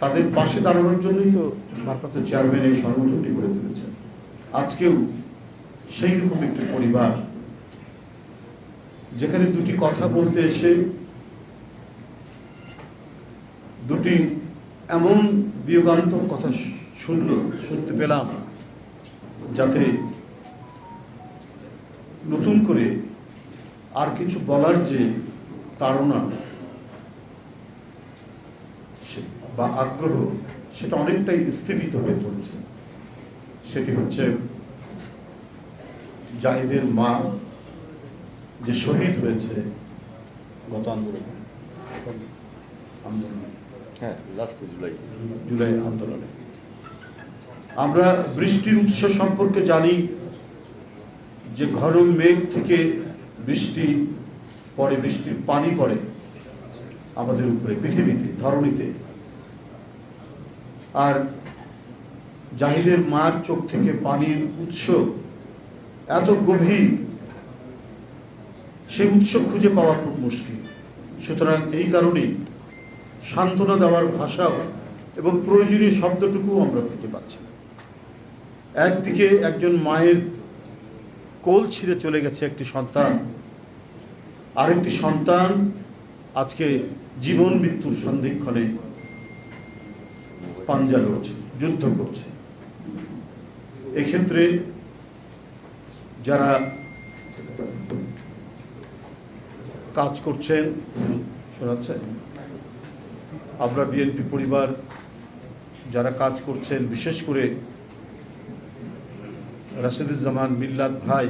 তাদের পাশে দাঁড়ানোর জন্যই তো ভারপ্রাপ্ত চেয়ারম্যান এই সংগঠনটি গড়ে তুলেছেন। আজকেও সেই রকম একটি পরিবার যেখানে দুটি কথা বলতে এসে, দুটি এমন বিয়োগান্তক কথা শুনল, শুনতে পেলাম, যাতে নতুন করে আর কিছু বলার যে তাড়না সে- বা আগ্রহ সেটা অনেকটাই স্থগিত হয়ে পড়েছে। সেটি হচ্ছে জাহিদের মা যে শহীদ হয়েছে গত আন্দোলনে। আন্দোলনে। হ্যাঁ লাস্ট জুলাই জুলাই আন্দোলনে। আমরা বৃষ্টির উৎস সম্পর্কে জানি যে ঘন মেঘ থেকে বৃষ্টি পড়ে বৃষ্টির পানি পড়ে আমাদের উপরে পৃথিবীতে ধরণীতে আর জাহিদের মার চোখ থেকে পানির উৎস এত গভীর, সে উৎস খুঁজে পাওয়া খুব মুশকিল। সুতরাং এই কারণেই সান্ত্বনা দেওয়ার ভাষাও এবং প্রয়োজনীয় শব্দটুকুও আমরা খুঁজে পাচ্ছি একদিকে একজন মায়ের কোল ছিঁড়ে চলে গেছে একটি সন্তান, আরেকটি সন্তান আজকে জীবন মৃত্যুর সন্ধিক্ষণে পাঞ্জা লড়ছে যুদ্ধ করছে। এক্ষেত্রে যারা কাজ করছেন, শোনাচ্ছে, আমরা বিএনপি পরিবার যারা কাজ করছেন, বিশেষ করে রাশেদুজ্জামান, মিল্লাত ভাই